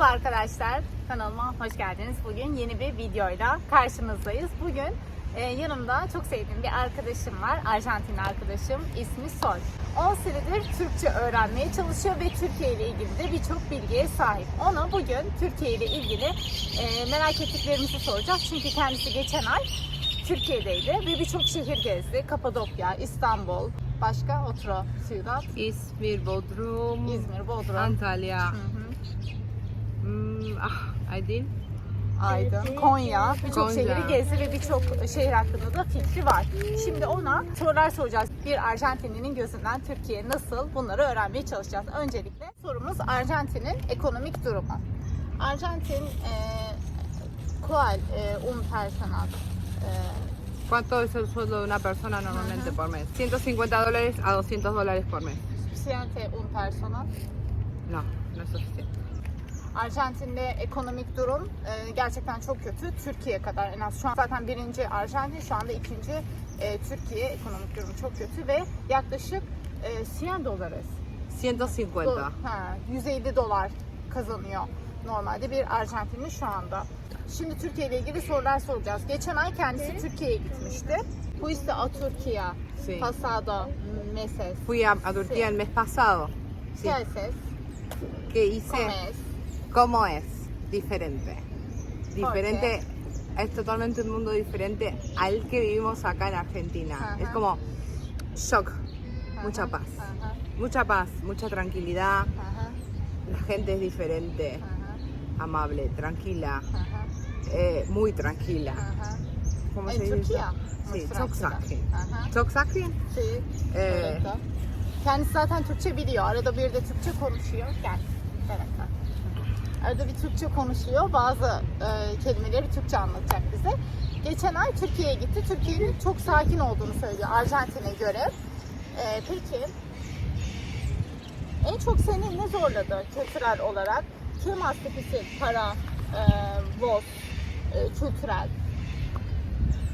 Merhaba arkadaşlar, kanalıma hoş geldiniz. Bugün yeni bir videoyla karşınızdayız. Bugün e, yanımda çok sevdiğim bir arkadaşım var, Arjantinli arkadaşım. İsmi Sol. 10 senedir Türkçe öğrenmeye çalışıyor ve Türkiye ile ilgili de birçok bilgiye sahip. Ona bugün Türkiye ile ilgili e, merak ettiklerimizi soracağız. Çünkü kendisi geçen ay Türkiye'deydi ve birçok şehir gezdi. Kapadokya, İstanbul, başka Otro, Ciudad, İzmir, Bodrum, İzmir, Bodrum. Antalya, Hı hı. Ah, Aydın. Aydın, Konya, birçok Konya. şehri gezdi ve birçok şehir hakkında da fikri var. Şimdi ona sorular soracağız. Bir Arjantinlinin gözünden Türkiye nasıl bunları öğrenmeye çalışacağız. Öncelikle sorumuz Arjantin'in ekonomik durumu. Arjantin e, e, un personal e, ¿Cuánto es el sueldo de una persona normalmente por mes? 150 dólares a 200 dólares por mes. suficiente un personal? No, no es suficiente. Arjantin'de ekonomik durum e, gerçekten çok kötü. Türkiye kadar en az şu an zaten birinci Arjantin şu anda ikinci e, Türkiye ekonomik durum çok kötü ve yaklaşık e, 100 dolarız. 150. Do- ha, 150 dolar kazanıyor normalde bir Arjantinli şu anda. Şimdi Türkiye ile ilgili sorular soracağız. Geçen ay kendisi Türkiye'ye gitmişti. Fuiste a Türkiye Sí. pasado meses. Fui a, a Turquía el mes pasado. Sí. ¿Qué haces? ¿Qué hice? Comes. ¿Cómo es? Diferente. Diferente. Es totalmente un mundo diferente al que vivimos acá en Argentina. Ajá. Es como shock. Mucha Ajá, paz. ajá, Mucha paz, mucha tranquilidad. La gente es diferente, amable, tranquila, eh, muy tranquila. ¿Cómo En se dice? Türkiye. Sí, çok sakin. Çok sakin. sí, Ee. Kendisi zaten Türkçe biliyor. Arada bir de Türkçe konuşuyor. Gel. Evet. Arada bir Türkçe konuşuyor. Bazı e, kelimeleri Türkçe anlatacak bize. Geçen ay Türkiye'ye gitti. Türkiye'nin çok sakin olduğunu söylüyor Arjantin'e göre. E, peki en çok seni ne zorladı kültürel olarak? ¿Qué más difícil para e, vos e, kültürel?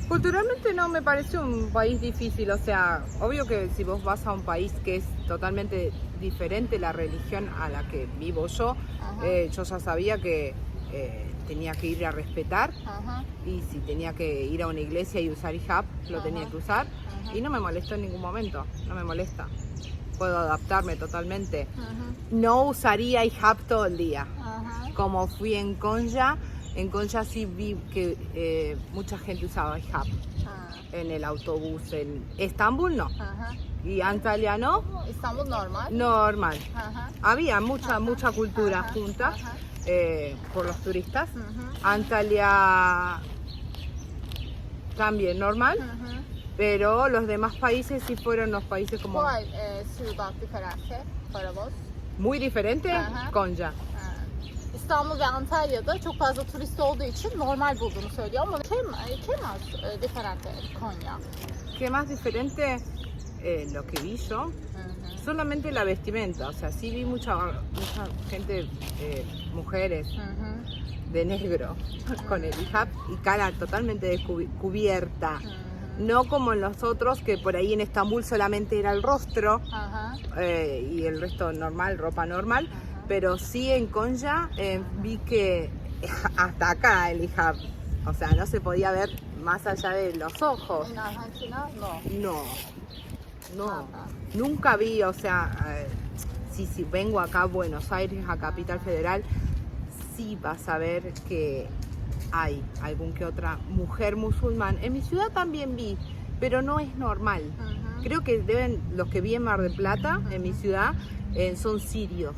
Culturalmente no me parece un país difícil, o sea, obvio que si vos vas a un país que es totalmente diferente la religión a la que vivo yo, eh, yo ya sabía que eh, tenía que ir a respetar Ajá, y si tenía que ir a una iglesia y usar hijab, lo Ajá. tenía que usar ajá, y no me molestó en ningún momento, no me molesta. Puedo adaptarme totalmente. No usaría hijab todo el día. Como fui en Konya, en Konya sí vi que eh, mucha gente usaba hijab Ha, en el autobús. En Estambul no. Y Antalya no, İstanbul normal. normal. Había mucha, mucha cultura junta eh, por los turistas. Antalya también normal, pero los demás países sí fueron los países como ¿Cuál eh, ciudad diferente para vos? muy diferentes. Ajá. İstanbul ve Antalya'da çok fazla turist olduğu için normal bulduğunu söylüyor ama kim, kim az e, diferente Konya? ¿Qué más diferente? Eh, lo que vi yo, solamente la vestimenta. O sea, sí vi mucha, mucha gente, eh, mujeres hı hı, de negro con el hijab y cara totalmente descubi- cubierta. hı hı. No como en los otros, que por ahí en Estambul solamente era el rostro Aha, eh, y el resto normal, ropa normal. Pero sí en Konya eh, vi que hasta acá el hijab. O sea, no se podía ver más allá de los ojos. En Argentina no. No, no. Ajá. Nunca vi, o sea, eh, si, si vengo acá a Buenos Aires, a Capital Federal, sí vas a ver que hay algún que otra mujer musulmán. En mi ciudad también vi, pero no es normal. Creo que deben, los que vi en Mar del Plata, en mi ciudad, eh, son sirios.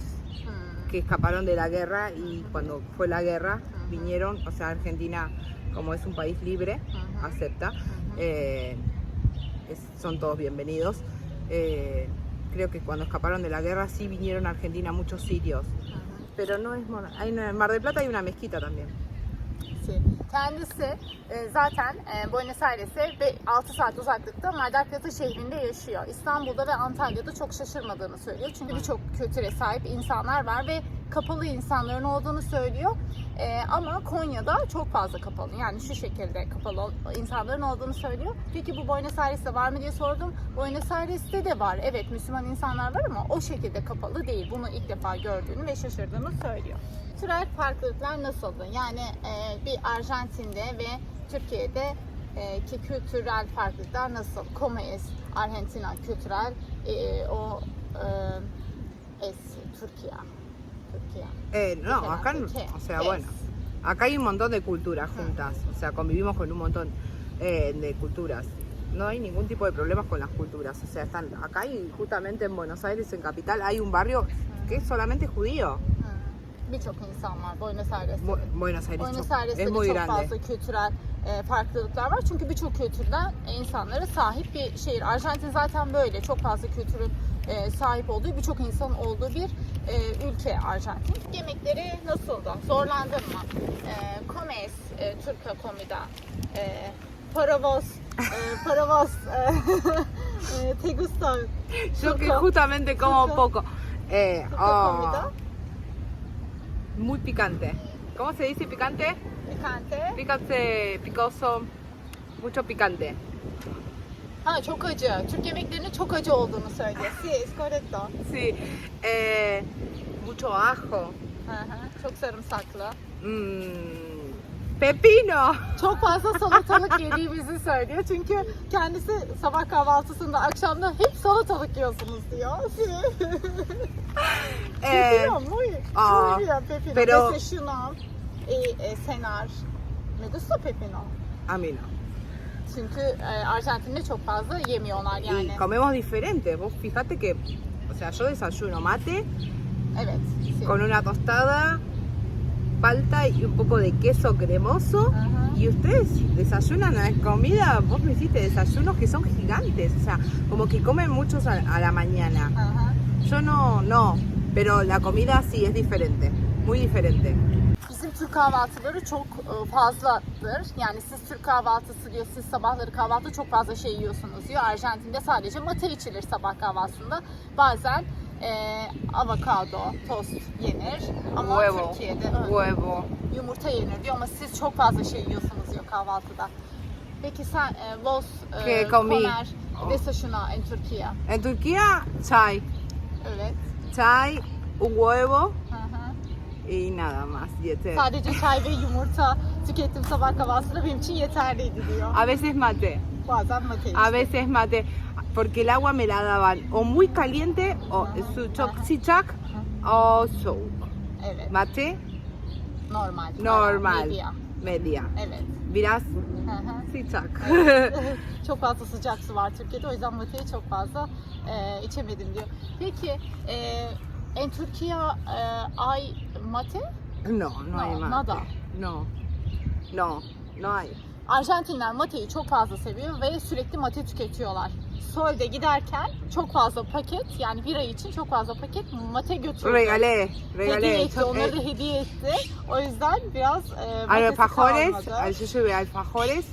Que escaparon de la guerra y cuando fue la guerra vinieron, o sea, Argentina, como es un país libre, acepta, eh, es- son todos bienvenidos. Eh, creo que cuando escaparon de la guerra sí vinieron a Argentina muchos sirios, pero no es hay en Mar del Plata hay una mezquita también. Şey, Kendisi e, zaten e, Buenos Aires'e ve 6 saat uzaklıkta Plata şehrinde yaşıyor. İstanbul'da ve Antalya'da çok şaşırmadığını söylüyor. Çünkü birçok kültüre sahip insanlar var ve kapalı insanların olduğunu söylüyor. Ee, ama Konya'da çok fazla kapalı. Yani şu şekilde kapalı insanların olduğunu söylüyor. Peki bu Buenos Aires'te var mı diye sordum. Buenos Aires'te de var. Evet Müslüman insanlar var ama o şekilde kapalı değil. Bunu ilk defa gördüğünü ve şaşırdığını söylüyor. Kültürel farklılıklar nasıldı? Yani e, bir Arjantin'de ve Türkiye'de e, ki kültürel farklılıklar nasıl? Como es Argentina kültürel e, o e, es Türkiye. Eh, no, acá, no- o sea, ¿Qué bueno, es? acá hay un montón de culturas juntas, o sea, convivimos con un montón eh, de culturas. No hay ningún tipo de problemas con las culturas, o sea, están acá y justamente en Buenos Aires, en Capital, hay un barrio que es solamente judío. Birçok insan var Buenos Aires'te. Bu- Buenos Aires Buenos Aires'te es de muy çok grande. fazla kültürel e, farklılıklar var. Çünkü birçok kültürden insanlara sahip bir şehir. Arjantin zaten böyle. Çok fazla kültürün e, sahip olduğu, birçok insanın olduğu bir e, ülke Arjantin. Yemekleri nasıldı? Zorlandın mı? E, comes, e, Turca comida, e, paravos, e, paravos, e, e, te gusta Yo que justamente como Turco- poco. Eh, Turca oh, comida, muy picante. ¿Cómo se dice picante? picante. Picante, picoso, mucho picante. Ha çok acı. Türk yemeklerinin çok acı olduğunu söylüyor. Si, es correcto. Sí, eh, mucho ajo. Hı hı, Çok sarımsaklı. Mm, pepino. Çok fazla salatalık yediğimizi söylüyor. Çünkü kendisi sabah kahvaltısında, akşamda hep salatalık yiyorsunuz diyor. Si. Eh, Pepino, muy, aa, muy bien pepino. pero- Desayuno, e, e, cenar. Me gusta pepino. a mí no. Çünkü e, Arjantin'de çok fazla yemiyorlar yani. Y comemos diferente. Vos fíjate que, o sea, yo desayuno mate Evet. con una tostada, palta y un poco de queso cremoso. Ajá. Y ustedes desayunan a comida, vos me hiciste desayunos que son gigantes, o sea, como que comen muchos a, a la mañana. Yo no, no, pero la comida sí es diferente, muy diferente. Türk kahvaltıları çok e, fazladır. Yani siz Türk kahvaltısı diyor, siz sabahları kahvaltı çok fazla şey yiyorsunuz diyor. Arjantin'de sadece mate içilir sabah kahvaltısında. Bazen e, avokado, tost yenir. Ama Huevo, Türkiye'de huevo. yumurta yenir diyor ama siz çok fazla şey yiyorsunuz diyor kahvaltıda. Ki sen e, vos e, comer desayuno en Türkiye. En Turquía, chai, Evet. un huevo Nada más. yeter. Sadece çay ve yumurta tükettim sabah kahvaltısında benim için yeterliydi diyor. A veces mate, Bazen mate a veces mate, porque el agua me la daban o muy caliente o su çok sıcak o soğuk. Evet. Mate Normal. normal, Media. media. Evet. Biraz sıcak. çok fazla sıcak su var Türkiye'de o yüzden mateyi çok fazla e, içemedim diyor. Peki e, en Türkiye e, ay mate? No, no hay No, mate. nada. No, no, no hay. Arjantinler mateyi çok fazla seviyor ve sürekli mate tüketiyorlar. Sol'de giderken çok fazla paket yani bir ay için çok fazla paket mate götürdü. Regalé, regalé. Hediye etti, onları da eh, hediye etti. O yüzden biraz e, alfajores, kalmadı. al- yo llevé alfajores,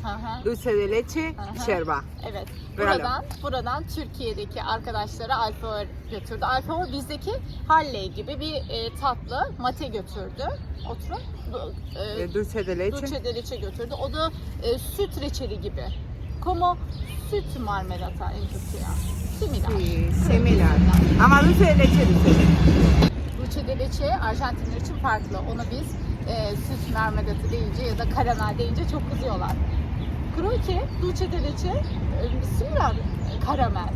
dulce de leche, Aha. yerba. Evet. Buradan buradan Türkiye'deki arkadaşlara alfahor götürdü. Alfahor bizdeki halley gibi bir e, tatlı mate götürdü. Oturun. E, Eh, dulce de leche. dulce de leche götürdü. O da e, süt reçeli gibi. Como süt marmelata en Türkiye. Similar. Sí, similar. Ama dulce de leche, dulce. Dulce de leche Arjantinler için farklı. Ona biz e, süt marmelatı deyince ya da karamel deyince çok kızıyorlar. Croque, dulce de leche, e, similar karamel.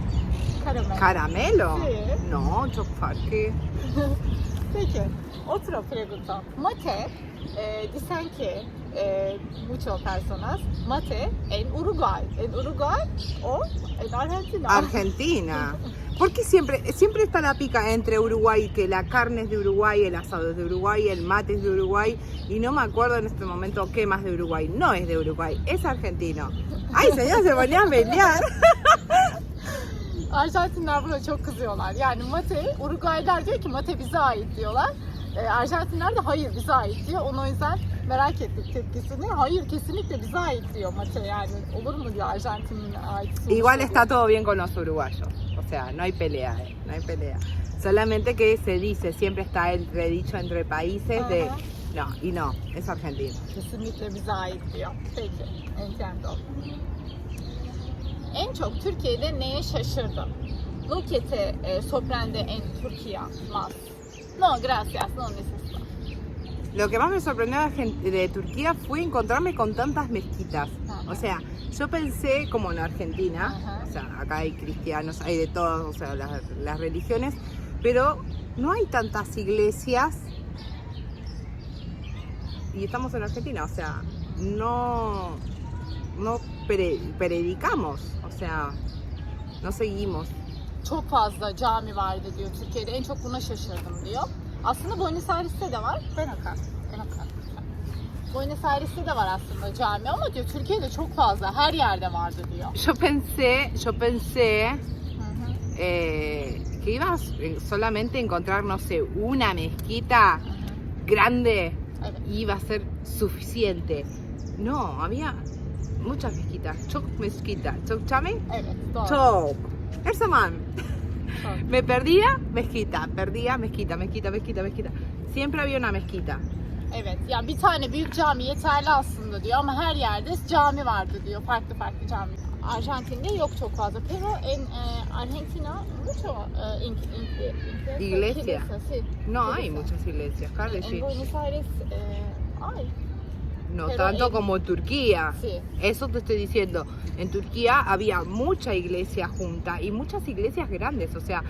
Karamel. ¿Caramelo? Sí. No, çok farklı. Peki, otra pregunta. Mate, eh, que muchas personas, mate en Uruguay. En Uruguay o en Argentina. Argentina. ¿Por qué siempre, siempre está la pica entre Uruguay, que la carne es de Uruguay, el asado es de Uruguay, el mate es de Uruguay, y no me acuerdo en este momento qué más de Uruguay? No es de Uruguay, es argentino. Ay, señor, se ponía a pelear. Arjantinler buna çok kızıyorlar. Yani mate, Uruguaylar diyor ki mate bize ait diyorlar. Eh, Arjantinler de hayır bize ait diyor. Onu o yüzden merak ettik tepkisini. Hayır kesinlikle bize ait diyor mate yani. Olur mu diyor Arjantin'e ait. Igual está todo bien con los uruguayos. O sea, no hay pelea, eh, no hay pelea. Solamente que se dice, siempre está el redicho entre países de Ajá. no y no, es Argentina. Kesinlikle bize ait diyor. Peki. Entiendo. En çok Türkiye'de neye şaşırdın? Lo que te eh, sorprende en Turquía más? No, gracias, no necesito. Lo que más me sorprendió de, Turquía fue encontrarme con tantas mezquitas. Ajá. O sea, yo pensé, como en Argentina, Ajá. o sea, acá hay cristianos, hay de todos, o sea, las, las religiones, pero no hay tantas iglesias. Y estamos en Argentina, o sea, no, no pre- predicamos, sea, no seguimos. Çok fazla cami vardı diyor Türkiye'de. En çok buna şaşırdım diyor. Aslında Buenos Aires'te de var. Ben akar. Ben akar. Buenos Aires'te de var aslında cami ama diyor Türkiye'de çok fazla. Her yerde vardı diyor. Yo pensé, yo pensé eh, que ibas eh, solamente a encontrar, no sé, una mezquita grande y iba a ser suficiente. No, había muchas mezquitas. Çok mezquita. Çok chame? Evet doğru. Çok. Her zaman. Çok. Me perdía mezquita, perdía mezquita, mezquita, mezquita, mezquita. Siempre había una mezquita. Evet. Yani bir tane büyük cami yeterli aslında diyor ama her yerde cami vardı diyor. Farklı farklı cami. Arjantin'de yok çok fazla. Pero en eh, Argentina mucho eh, in, in, in, Iglesia. kilisa, sí. No hay muchas iglesias, Carly, En. Buenos Aires eh, hay. No pero tanto en- como Turquía. Sí. Eso te estoy diciendo. En Turquía había mucha iglesia junta y muchas iglesias grandes, o sea,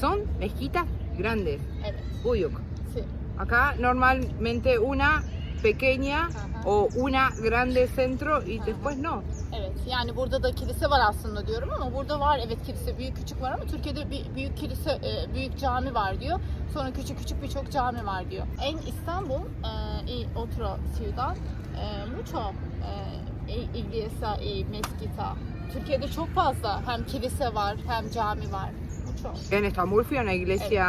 son mezquitas grandes. Evet. Uyuk. Sí. Acá normalmente una pequeña Ajá. o una grande centro y Ajá. después no. Evet yani burada da kilise var aslında diyorum ama burada var evet kilise büyük küçük var ama Türkiye'de bir büyük kilise e, büyük cami var diyor. Sonra küçük küçük birçok cami var diyor. En İstanbul e, y otro ciudad e, mucho e, iglesia y mezquita. Türkiye'de çok fazla hem kilise var hem cami var. Mucho. En Estambul fui a una iglesia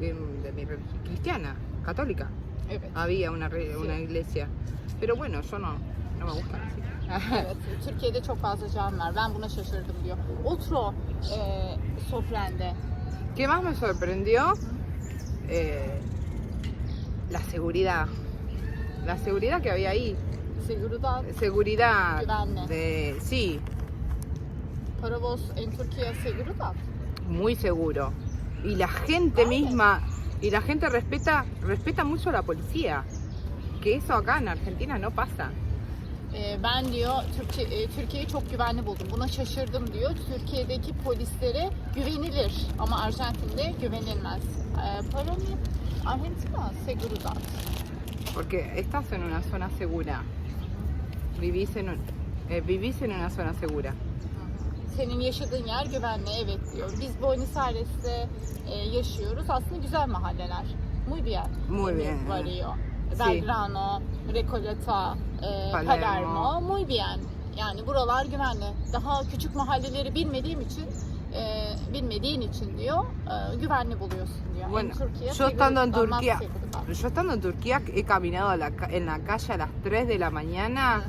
de mi religión cristiana, católica. Evet. Había una, una iglesia. Pero bueno, yo no, no me gusta. así. Evet, Türkiye'de çok fazla cami var. Ben buna şaşırdım diyor. Otro e, sorprende. ¿Qué más me sorprendió? Eh, la seguridad. La seguridad que había ahí. Seguridad. Seguridad. Güvenli. De, sí, Para vos en Türkiye seguridad. muy seguro. Y la gente misma, y la gente respeta, respeta mucho a la policía. Que eso acá en Argentina no pasa. Ee, ben diyor Türkiye, e, Türkiye'yi çok güvenli buldum. Buna şaşırdım diyor. Türkiye'deki polislere güvenilir ama Arjantin'de güvenilmez. Ee, para mı? Argentina seguridad. Porque estás en una zona segura. Vivís en, eh, vivís en una zona segura. Senin yaşadığın yer güvenli evet diyor. Biz Buenos Aires'te e, yaşıyoruz. Aslında güzel mahalleler. Muy bien. Muy Emir bien. Sí. Belgrano, Recoleta, e, Palermo. Palermo. Muy bien. Yani buralar güvenli. Daha küçük mahalleleri bilmediğim için e, bilmediğin için diyor e, güvenli buluyorsun diyor. Bueno, en Türkiye yo estando en Turquía, seguridad. yo estando en Turquía he caminado a la en la calle a las 3 de la mañana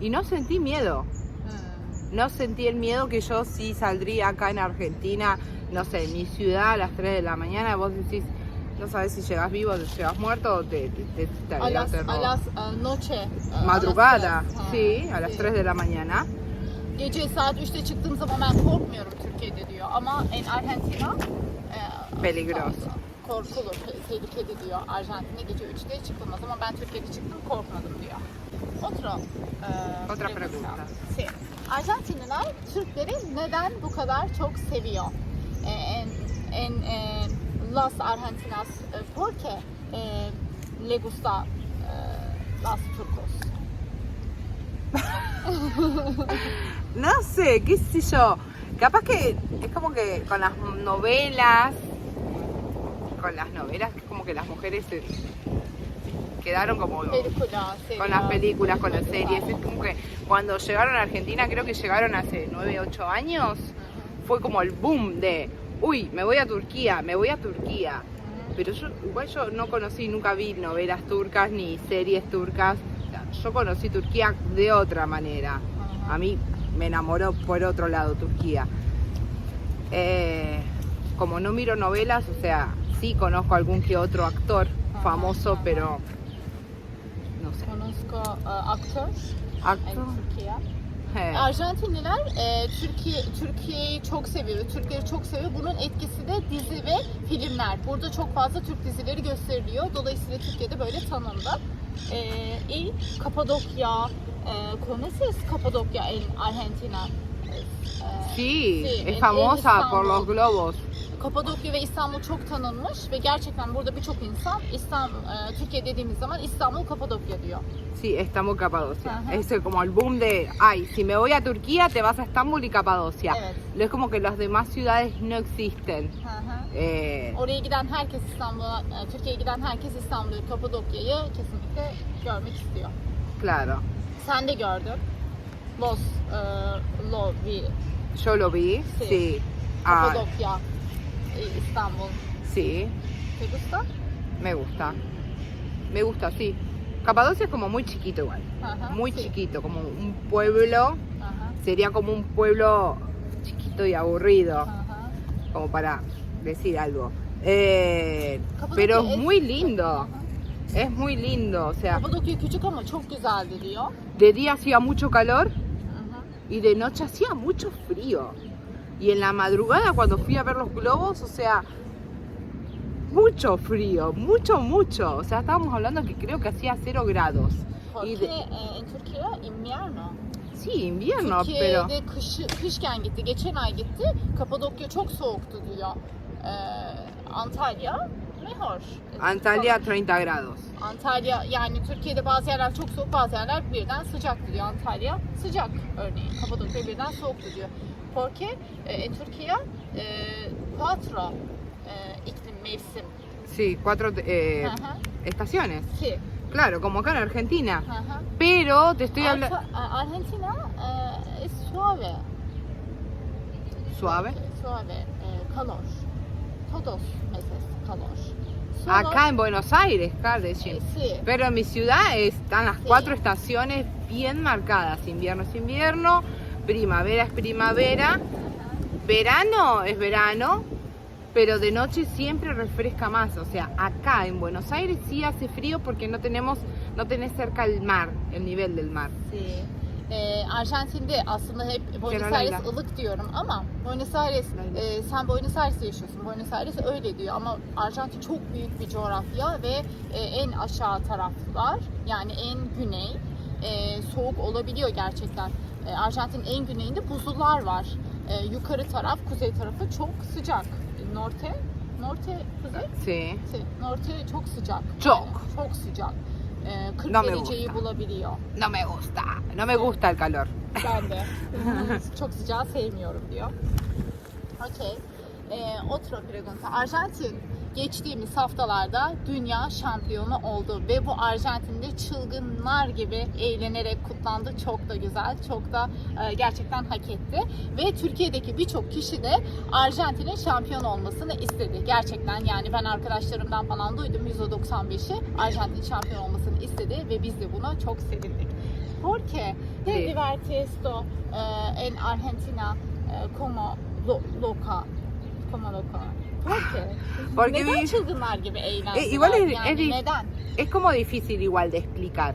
y no sentí miedo. Hmm. No sentí el miedo que yo sí saldría acá en Argentina, no sé, en mi ciudad a las 3 de la mañana, vos decís, no sabes si llegas vivo o llegas muerto te, te, te, A las, te a las e, noche. e, a Madrugada, las sí, a las sí. 3 de la mañana. Gece saat 3'te çıktığım zaman ben korkmuyorum Türkiye'de diyor. Ama en Arjantina e, Peligroso. Korkulur, te- tehlikeli diyor. Arjantin'de gece 3'te çıkılmaz ama ben Türkiye'de çıktım korkmadım diyor. Otro. e, Otra pregunta. Sí. Arjantinliler Türkleri neden bu kadar çok seviyor? E, en, en e, Las Argentinas porque e, le gusta e, Las Turcos. No sé, qué sé yo. Capaz que es como que con las novelas, con las novelas, es como que las mujeres se quedaron como Pelikula, con las películas, con las series. Es como que cuando llegaron a Argentina, creo que llegaron hace 9, 8 años, fue como el boom de, uy, me voy a Turquía, me voy a Turquía. Pero yo, igual yo no conocí, nunca vi novelas turcas ni series turcas. Yo conocí Turquía de otra manera. A mí me enamoró por otro lado Turquía. Eh, como no miro novelas, o sea, sí conozco algún que otro actor famoso, pero no sé. Konuşko e, aktör en Actor. Eh, Arjantinliler e, Türkiye Türkiye'yi çok seviyor, Türkleri çok seviyor. Bunun etkisi de dizi ve filmler. Burada çok fazla Türk dizileri gösteriliyor. Dolayısıyla Türkiye'de böyle tanındı. E, y Kapadokya, e, ¿conoces Kapadokya en Argentina? E, sí, sí, en- es famosa por los globos. Kapadokya ve İstanbul çok tanınmış ve gerçekten burada birçok insan İstanbul, e, Türkiye dediğimiz zaman İstanbul Kapadokya diyor. Sí, Estambul, Capadocia. Ajá. Es como el boom de, ay, si me voy a Turquía, te vas a Estambul y Capadocia. Evet. Es como que las demás ciudades no existen. Hı. Eh, Oraya giden herkes İstanbul'a, e, Türkiye'ye giden herkes İstanbul'u, Kapadokya'yı kesinlikle görmek istiyor. claro, Sen de gördün. Los, e, Lovi, yo lo vi, Sí. sí. Ah, Kapadokya, İstanbul. sí, ¿Te gusta? me gusta. Me gusta, sí. Capadocia es como muy chiquito igual. Muy sí. chiquito, como un pueblo. Sería como un pueblo chiquito y aburrido, como para decir algo. Eh, pero es muy lindo. Es muy lindo, o sea, Kapadokya küçük ama çok güzeldi diyor. de día hacía mucho calor y de noche hacía mucho frío. Y en la madrugada cuando fui a ver los globos, o sea, mucho frío, mucho, mucho. O sea, estábamos hablando que creo que hacía cero grados. Y Porque de- e, en Türkiye invierno. sí, invierno, pero... Türkiye'de kışı, kışken gitti. Geçen ay gitti. Kapadokya çok soğuktu diyor. Ee, Antalya mejor. Antalya 30 grados. Antalya yani Türkiye'de bazı yerler çok soğuk bazı yerler birden sıcak diyor. Antalya sıcak örneğin. Kapadokya birden soğuktu diyor. Porque e, en Türkiye e, cuatro e, iklim mevsim. Sí, cuatro eh, Ajá. estaciones. Ki. Claro, como acá en Argentina. Pero te estoy hablando... Argentina e, es suave. Suave. Suave. E, calor. Todos meses calor. Solo- Acá en Buenos Aires, claro, Eh, sí. sí. Pero en mi ciudad están las Sí. cuatro estaciones bien marcadas. Invierno es invierno, primavera es primavera, verano es verano, pero de noche siempre refresca más. O sea, acá en Buenos Aires sí hace frío porque no tenemos, no tenés cerca el mar, el nivel del mar. Sí. Ee, Arjantin'de aslında hep Buenos. Aires ılık diyorum ama Buenos Aires e, sen Buenos Aires'te yaşıyorsun. Buenos Aires öyle diyor ama Arjantin çok büyük bir coğrafya ve e, en aşağı taraflar yani en güney e, soğuk olabiliyor gerçekten. E, Arjantin'in en güneyinde buzullar var. E, yukarı taraf, kuzey tarafı çok sıcak. Norte, Norte, kuzey? Sí. Sí, Norte çok sıcak. Çok. Yani çok sıcak. E, 40 No dereceyi gusta. bulabiliyor. No me gusta, no me gusta el calor. Ben de. Çok sıcağı sevmiyorum diyor. Okey. Ee, otro pregunta. Arjantin geçtiğimiz haftalarda dünya şampiyonu oldu ve bu Arjantin'de çılgınlar gibi eğlenerek kutlandı. Çok da güzel, çok da e, gerçekten hak etti. Ve Türkiye'deki birçok kişi de Arjantin'in şampiyon olmasını istedi. Gerçekten yani ben arkadaşlarımdan falan duydum %95'i Arjantin şampiyon olmasını istedi ve biz de buna çok sevindik. Porque te Sí. divertiste eh, en Argentina eh, como lo- loca. Como loca. Porque, Porque neden vi- çılgınlar gibi eğlendiler? E, igual es- yani es dif- neden? Es como difícil igual de explicar.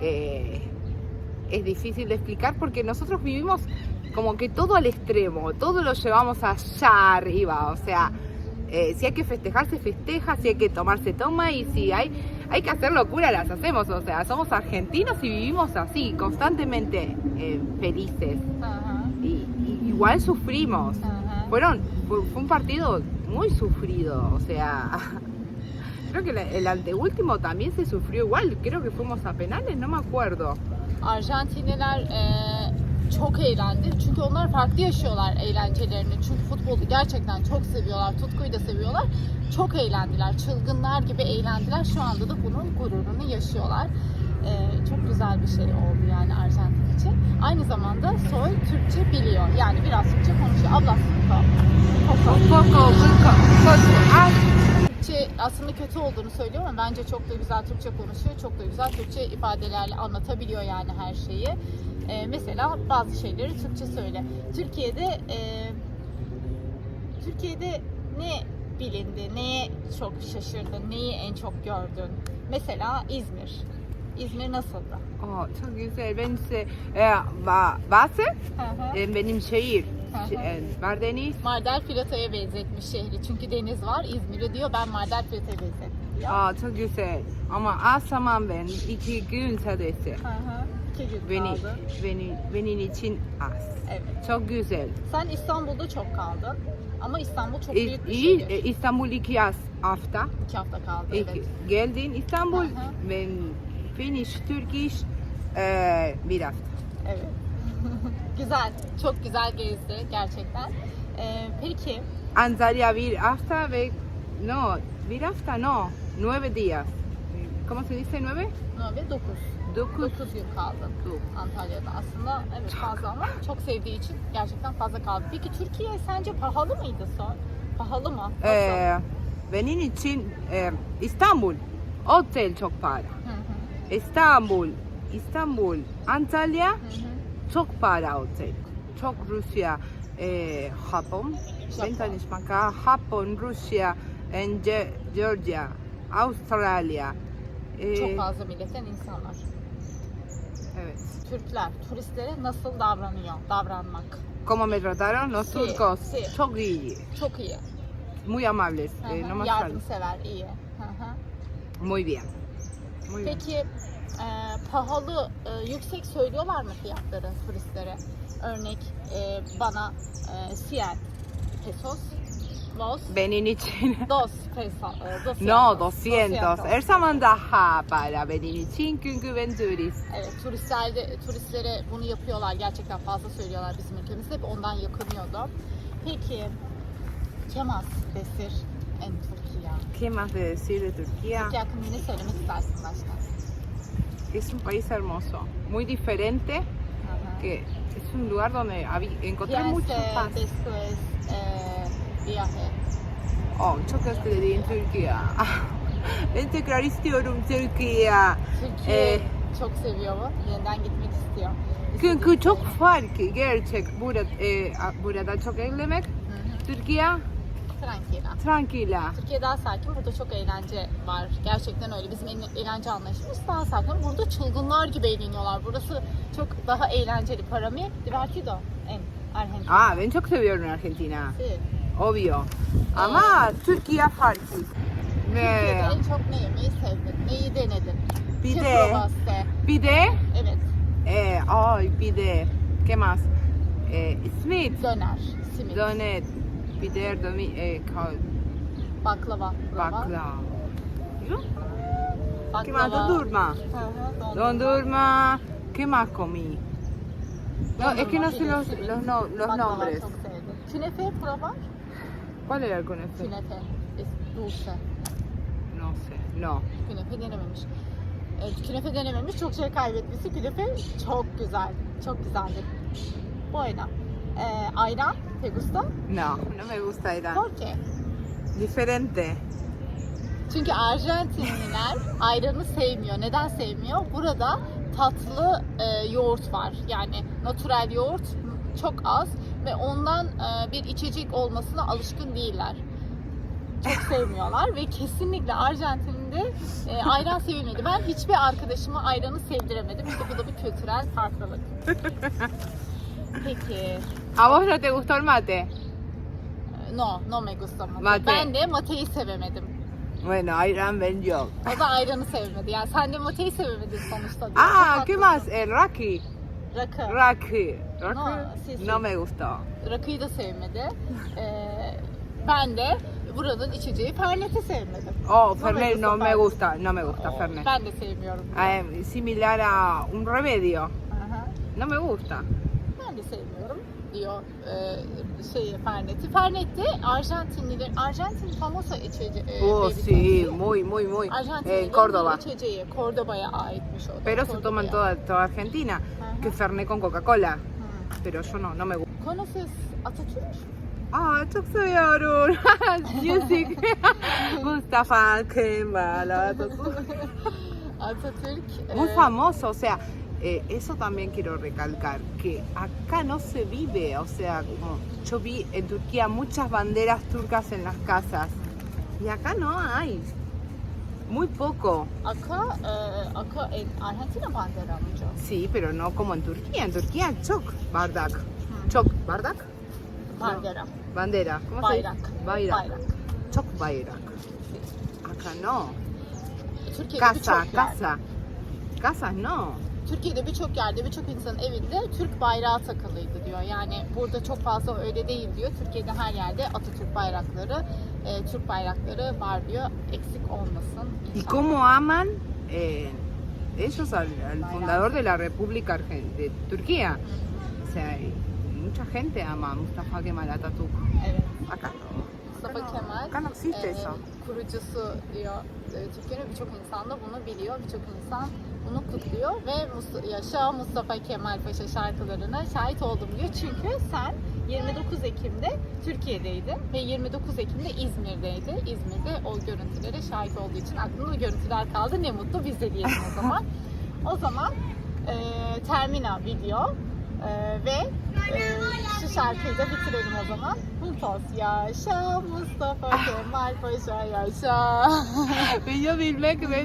Eh, es difícil de explicar porque nosotros vivimos como que todo al extremo, todo lo llevamos allá arriba, o sea, eh, si hay que festejar se festeja, si hay que tomar se toma y si hay, hay que hacer locura las hacemos, o sea, somos argentinos y vivimos así, constantemente eh, felices y, y igual sufrimos. Fueron, fue, fue un partido muy sufrido, o sea, creo que el anteúltimo también se sufrió igual, creo que fuimos a penales, no me acuerdo. Arjantinliler eh, çok eğlendi. Çünkü onlar farklı yaşıyorlar eğlencelerini. Çünkü futbolu gerçekten çok seviyorlar. Tutkuyu da seviyorlar. Çok eğlendiler. Çılgınlar gibi eğlendiler. Şu anda da bunun gururunu yaşıyorlar. Eh, çok güzel bir şey oldu yani Arjantin için. Aynı zamanda Soy Türkçe biliyor. Yani biraz Türkçe konuşuyor. Ablası Un poco, muy co- co- ah, Türkçe aslında kötü olduğunu söylüyor ama bence çok da güzel Türkçe konuşuyor. Çok da güzel Türkçe ifadelerle anlatabiliyor yani her şeyi. e, mesela bazı şeyleri Türkçe söyle. Türkiye'de e, Türkiye'de ne bilindi, neye çok şaşırdın, neyi en çok gördün? Mesela İzmir. İzmir nasıldı? Oh, çok güzel. Ben ise e, Hı hı. e, benim şehir. Hı hı. E, Mardeniz. Mardel Plato'ya benzetmiş şehri. Çünkü deniz var. İzmir'i diyor ben Mardel Plato'ya benzettim diyor. Aa, çok güzel. Ama az zaman ben iki gün sadece. Hı hı. İki gün Beni, kaldı. beni, benim için az. Evet. Çok güzel. Sen İstanbul'da çok kaldın. Ama İstanbul çok İ- büyük bir iyi, şehir. e, İstanbul iki yaz hafta. İki hafta kaldı İki- evet. Geldin İstanbul. Hı hı. Ben finish Turkish e, bir hafta. Evet. güzel. Çok güzel gezdi gerçekten. Ee, peki Antalya bir hafta ve no, bir hafta no, nueve días. ¿Cómo se dice nueve? 9. Dokuz. 9 gün kaldın Antalya'da. Aslında evet fazla ama çok sevdiği için gerçekten fazla kaldı. Peki Türkiye sence pahalı mıydı son? Pahalı mı? Nasıl? Ee, benim için e, İstanbul, otel çok para. Hı hı, İstanbul, İstanbul, Antalya hı. çok para otel. Çok Rusya, e, Japon. Ben Japon. Rusya, Ge- Georgia, Avustralya. E, Çok fazla milletten insanlar. Evet. Türkler turistlere nasıl davranıyor? Davranmak. Como me trataron los Sí, turcos. sí. Çok iyi. Çok iyi. Muy amables. Hı eh, hı, no más Yardımsever, iyi. Hı hı. Muy bien. Bien. Peki e, pahalı, e, yüksek söylüyorlar mı fiyatları turistlere? Örnek e, bana e, 100 pesos, dos, Benim için dos peso, e, dos no cientos, 200. Her zaman daha para benim için çünkü ben turist. Evet, turistlerde, turistlere bunu yapıyorlar. Gerçekten fazla söylüyorlar bizim ülkemizde. Hep ondan yakınıyordu. Peki, Kemas en Türkiye. ¿Qué más de decir de Turquía? Es un país hermoso, muy diferente, que es un lugar donde encontré mucha Piense paz. después e, viaje. Oh, çok özledim Türkiye. ben tekrar istiyorum Türkiye. Türkiye Ee, çok seviyor bu. Yeniden gitmek istiyor. Çünkü çok fark gerçek burada, e, burada çok eğlenmek. Türkiye Tranquila. tranquila. Türkiye daha sakin. Burada çok eğlence var. Gerçekten öyle. Bizim eğlen- eğlence anlayışımız daha sakin. Burada çılgınlar gibi eğleniyorlar. Burası çok daha eğlenceli. Para mı? Divertido en Argentina. Ah, ben çok seviyorum Argentina. Sí. Obvio. Ama Türkiye farklı. Türkiye'de en çok ne yemeği sevdin? Neyi denedin? bir ¿Qué de, bir de, Evet. e, ay bir de, ¿qué más? E, Döner. Simit. donet, bir de, domi, e, ka- Baklava. Bakla. ¿Yo? ¿Qué Baklava. más? Dondurma. Hı hı, Dondurma. ¿Qué más comí? No, es que no sé Dondurma, los, los, no- los Baklava nombres. çok sevdim. Künefe prova. ¿Cuál era el conejo? Künefe. Es dulce. No sé, no. Künefe denememiş. Evet, künefe denememiş. Çok şey kaybetmesi. Künefe çok güzel. Çok güzeldi. Bueno. Ee, ayran. ¿Te gusta? No, no me gusta era. ¿Por qué? Diferente. Çünkü Arjantinliler ayranı sevmiyor. Neden sevmiyor? Burada tatlı e, yoğurt var. Yani natural yoğurt çok az ve ondan e, bir içecek olmasına alışkın değiller. Çok sevmiyorlar ve kesinlikle Arjantin'de e, ayran sevilmedi. Ben hiçbir arkadaşıma ayranı sevdiremedim. İşte bu da bir kültürel farklılık. Peki. ¿A vos no te gustó el mate? No, no me gusta mate. Mate. Ben de mateyi sevemedim. Bueno, ayran ben yok. O da ayranı sevmedi. Yani sen de mateyi sevemedin sonuçta. diyor. Ah, Çok ¿qué más? El raki. Rakı. Raki. No, Raki sí, sí. no me gustó. Rakıyı da sevmedi. Ee, ben de buranın içeceği Fernet'i sevmedim. Oh, Fernet no me gusta, no me gusta Oo, Fernet. Ben de sevmiyorum. Eh, similar a un remedio. Aha. No me gusta. Diyor e, şeyi Fernet'i. Fernet de Arjantinliler, Arjantin famosa içeceği. e, Oh, sí, muy, muy, muy. Arjantinlilerin En Córdoba. içeceği. Cordoba'ya aitmiş o da. Pero se toma en Cordoba'ya. toda, toda Argentina. Ajá. Que Fernet con Coca-Cola. Pero yo no, no me gusta. Konufes Atatürk. Ah, çok seviyorum. Music. Mustafa Kemal Atatürk. Atatürk. Muy e, famoso, o sea, Eh, eso también quiero recalcar, que acá no se vive, o sea, como yo vi en Turquía muchas banderas turcas en las casas y acá no hay, muy poco. Aka, e, aka en Arjantin'e bandera çok? Sí, pero no como en Turquía, en Turquía çok bardak, çok bardak, Bandera. bandera, ¿cómo Bayrak. se dice? Bayrak, Bayrak. çok bayrak. Acá no, Türkiye'de casa, casa, casas no. Türkiye'de birçok yerde birçok insanın evinde Türk bayrağı takılıydı diyor. Yani burada çok fazla öyle değil diyor. Türkiye'de her yerde Atatürk bayrakları, e, Türk bayrakları var diyor. Eksik olmasın. ¿Y inşallah. cómo aman eh, ellos al, al fundador de la República Argen- de Turquía? O sea, mucha gente ama a Mustafa Kemal Atatürk. Evet. Acá no. Mustafa Kemal e, kurucusu diyor. E, Türkiye'nin birçok insan da bunu biliyor. Birçok insan bunu kutluyor ve Mus- yaşa Mustafa Kemal Paşa şarkılarına şahit oldum diyor. Çünkü sen 29 Ekim'de Türkiye'deydin ve 29 Ekim'de İzmir'deydi. İzmir'de o görüntülere şahit olduğu için aklında görüntüler kaldı. Ne mutlu biz de diyelim o zaman. o zaman e, Termina video e, ve e, şu şarkıyı da bitirelim o zaman. Huntos yaşa Mustafa Kemal Paşa yaşa. Yo filmé que me,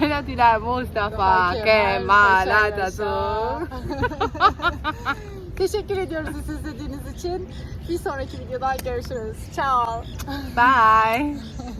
me la tirar Mustafa Kemal Atatürk. Teşekkür ediyoruz siz izlediğiniz için. Bir sonraki videoda görüşürüz. Ciao. Bye.